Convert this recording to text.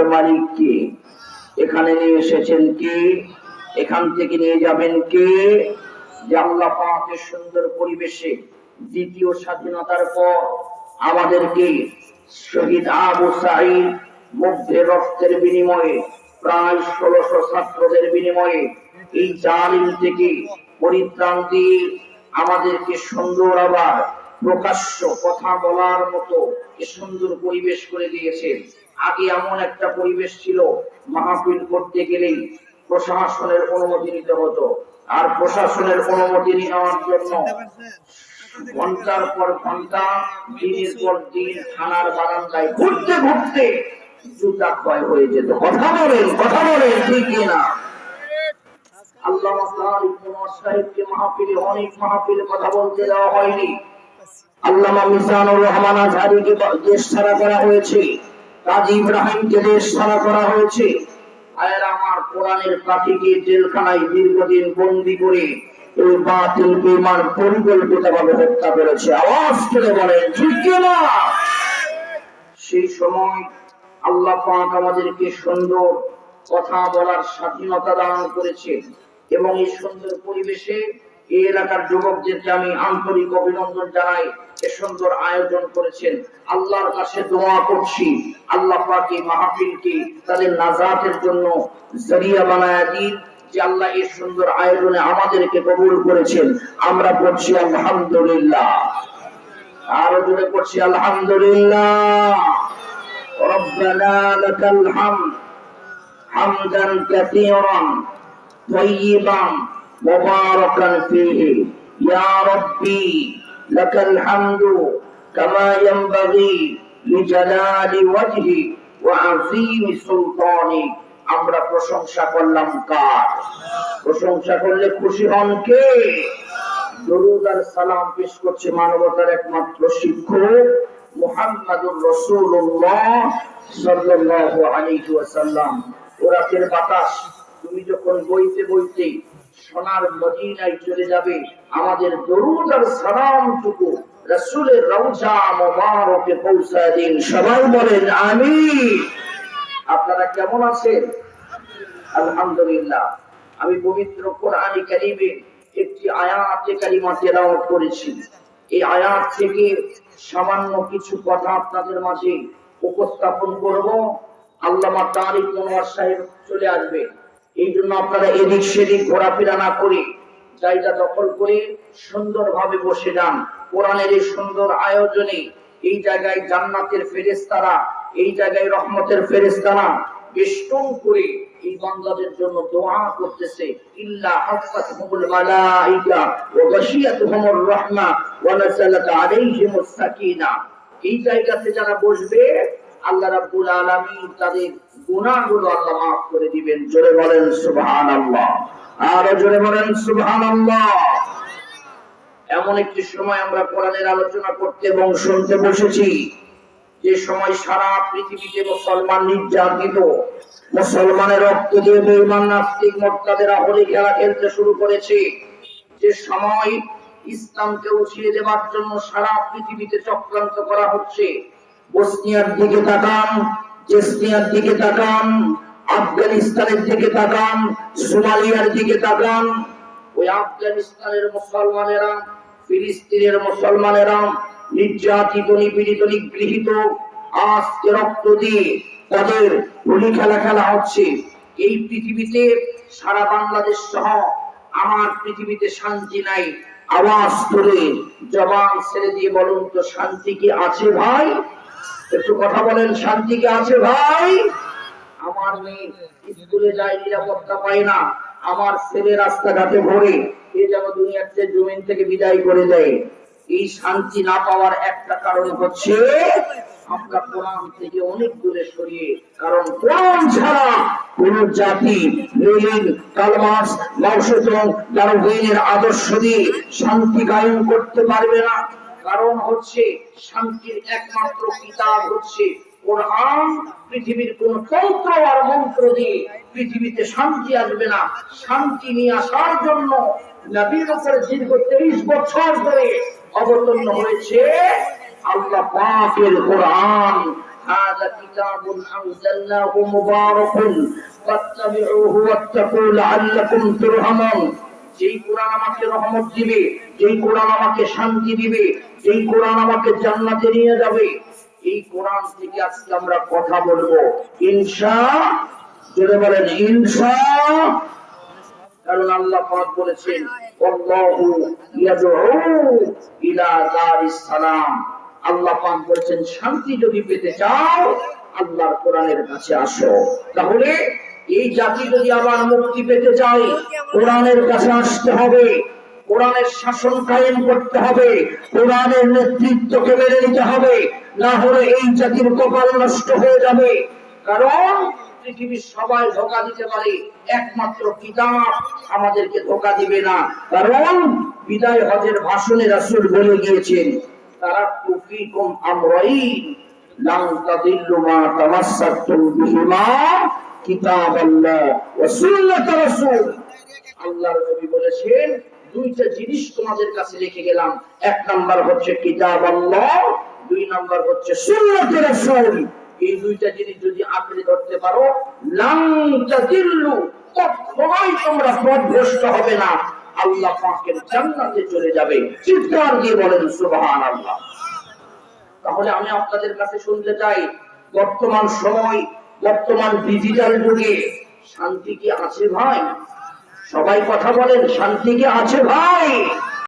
জায়গার মালিক কে? এখানে নিয়ে এসেছেন কে? এখান থেকে নিয়ে যাবেন কে? যে আল্লাহ সুন্দর পরিবেশে দ্বিতীয় স্বাধীনতার পর আমাদেরকে শহীদ আবু সাঈদ মধ্যে রক্তের বিনিময়ে, প্রায় ষোলশো ছাত্রদের বিনিময়ে এই জালিম থেকে পরিত্রাণ দিয়ে আমাদেরকে সুন্দর আবার প্রকাশ্য কথা বলার মতো সুন্দর পরিবেশ করে দিয়েছে আগে এমন একটা পরিবেশ ছিল, মাহফিল করতে গেলেই প্রশাসনের অনুমতি নিতে হতো। আর প্রশাসনের অনুমতি নেওয়ার জন্য ঘণ্টার পর ঘণ্টা, দিনের পর দিন থানার বারান্দায় ঘুরতে ঘুরতে জুতা ক্ষয় হয়ে যেত। কথা বলেন কথা বলেন, ঠিক না? আল্লাহ সাহেবকে মাহফিলে, অনেক মাহফিলে কথা বলতে দেওয়া হয়নি। আল্লামা মিজানুর রহমান আজহারিকে দেশ ছাড়া করা হয়েছে। কাজী ইব্রাহিমকে দেশ করা হয়েছে। আমার কোরআনের জেলখানায় দীর্ঘদিন বন্দি করে এই বাতিল বিমান পরিকল্পিত ভাবে হত্যা করেছে। আওয়াজ ঠিক না? সেই সময় আল্লাহ পাক আমাদেরকে সুন্দর কথা বলার স্বাধীনতা দান করেছে এবং এই সুন্দর পরিবেশে এই এলাকার যুবকদেরকে আমি আন্তরিক অভিনন্দন জানাই এ সুন্দর আয়োজন করেছেন আল্লাহর কাছে দোয়া করছি আল্লাহ পাক এই মাহফিলকে তাদের নাজাতের জন্য জরিয়া বানায় দিন যে আল্লাহ এই সুন্দর আয়োজনে আমাদেরকে কবুল করেছেন আমরা পড়ছি আলহামদুলিল্লাহ আরো জোরে পড়ছি আলহামদুলিল্লাহ ربنا لك الحمد حمدا كثيرا طيبا مباركا فيه يا ربي لك الحمد كما ينبغي لجلال وجهك وعظيم سلطانك আমরা প্রশংসা করলাম কার প্রশংসা করলে খুশি হন কে দরুদ আর সালাম পেশ করছে মানবতার একমাত্র শিক্ষক মুহাম্মাদুর রাসূলুল্লাহ সাল্লাল্লাহু আলাইহি ওয়াসাল্লাম ওরাতের বাতাস তুমি যখন বইতে বইতে সোনার মদিনায় চলে যাবে। আমাদের দরুদ আর সালামটুকু রাসূলের রওজা মোবারকে পৌঁছায় দিন। সবাই বলেন, আমিন। আপনারা কেমন আছেন? আলহামদুলিল্লাহ। আমি পবিত্র কোরআনী কারিমে একটি আয়াতে কারিমা তেলাওয়াত করেছি। এই আয়াত থেকে সামান্য কিছু কথা আপনাদের মাঝে উপস্থাপন করব। আল্লামা তারিক মনোয়ার সাহেব চলে আসবে এই জন্য আপনারা এদিক সেদিক ঘোরাফেরা না করে জায়গা দখল করে সুন্দরভাবে বসে যান। কোরআনের এই সুন্দর আয়োজনে এই জায়গায় জান্নাতের ফেরেস্তারা এই জায়গায় রহমতের ফেরেস্তারা বেষ্টন করে এই জন্য দোয়া করতেছে। ইল্লা হাফাতহুমুল মালাইকা ওয়া গাশিয়াতুহুমুর রাহমা ওয়া আলাইহিমুস সাকিনা। এই জায়গাতে যারা বসবে আল্লাহ রাব্বুল আলামিন তাদের গুনাহগুলো আল্লাহ মাফ করে দিবেন। জোরে বলেন, সুবহানাল্লাহ। আর জোরে বলেন, সুবহানাল্লাহ। এমন একটি সময় আমরা কোরআনের আলোচনা করতে এবং শুনতে বসেছি। যে সময় সারা পৃথিবীতে মুসলমান নির্যাতিত, মুসলমানের রক্ত দিয়ে বেইমান নাস্তিক মোর্তাদের হোলি খেলা খেলতে শুরু করেছে। যে সময় ইসলামকে উঠিয়ে দেওয়ার জন্য সারা পৃথিবীতে চক্রান্ত করা হচ্ছে বসনিয়ার দিকে তাকান, চেসনিয়ার দিকে তাকান, আফগানিস্তানের দিকে তাকান, সোমালিয়ার দিকে তাকান। ওই আফগানিস্তানের মুসলমানেরা, ফিলিস্তিনের মুসলমানেরা নির্যাতিত, নিপীড়িত, নিগৃহীত, আজকে রক্ত দিয়ে তাদের হোলি খেলা খেলা হচ্ছে। এই পৃথিবীতে সারা বাংলাদেশ সহ আমার পৃথিবীতে শান্তি নাই। আওয়াজ করে জবান ছেড়ে দিয়ে বলুন তো, শান্তি কি আছে ভাই? একটু কথা বলেন, শান্তি কি আছে ভাই? আমার মেয়ে স্কুলে যায়, নিরাপত্তা পায় না। আমার ছেলে রাস্তাঘাটে ভরে এ যেন দুনিয়ার চেয়ে জমিন থেকে বিদায় করে দেয়। এই শান্তি না পাওয়ার একটা কারণ হচ্ছে, আমরা কোরআন থেকে অনেক দূরে সরিয়ে, কারণ কোরআন ছাড়া কোন জাতি, লেলিন, কালমাস, মাউসেতং দারুহিনের আদর্শ দিয়ে শান্তি কায়েম করতে পারবে না। কারণ হচ্ছে শান্তির একমাত্র কিতাব হচ্ছে কোরআন পৃথিবীর কোন তন্ত্র আর মন্ত্র দিয়ে পৃথিবীতে শান্তি আসবে না শান্তি নিয়ে আসার জন্য নবীর উপরে দীর্ঘ তেইশ বছর ধরে অবতীর্ণ হয়েছে আল্লাহ পাকের কোরআন هذا كتاب أنزلناه مبارك فاتبعوه واتقوا لعلكم ترحمون যেই কোরআন আমাকে রহমত দিবে, যেই কোরআন আমাকে শান্তি দিবে, যেই কোরআন আমাকে জান্নাতে নিয়ে যাবে, এই কোরআন থেকে আজকে আমরা কথা বলব। ইনশা, জোরে বলেন, ইনশা। কারণ আল্লাহ পাক বলেছেন, আল্লাহু ইয়াদউ ইলা দারিস সালাম। আল্লাহ পাক বলেছেন, শান্তি যদি পেতে চাও, আল্লাহর কোরআনের কাছে আসো। তাহলে এই জাতি যদি আবার মুক্তি পেতে চায়, কোরআনের কাছে আসতে হবে, কোরআনের শাসন কায়েম করতে হবে, কোরআনের নেতৃত্বকে মেনে নিতে হবে, না হলে এই জাতির কপাল নষ্ট হয়ে যাবে। কারণ পৃথিবীর সবাই ধোকা দিতে পারে, একমাত্র কিতাব আমাদেরকে ধোকা দিবে না। কারণ বিদায় হজের ভাষণে রাসূল বলে গিয়েছেন, তারা তুফিকুম আমরাই বলেছেন, দুইটা জিনিস তোমাদের কাছে রেখে গেলাম। এক নাম্বার হচ্ছে কিতাব দুই নাম্বার হচ্ছে এই দুইটা জিনিস যদি আঁকড়ে ধরতে পারো কখনোই তোমরা পথভ্রষ্ট হবে না। আল্লাহ জান্নাতে চলে যাবে। চিৎকার দিয়ে বলেন সুবহানাল্লাহ। তাহলে আমি আপনাদের কাছে শুনতে চাই, বর্তমান সময়, বর্তমান ডিজিটাল যুগে শান্তি কি আছে ভাই? সবাই কথা বলেন, শান্তি কি আছে ভাই?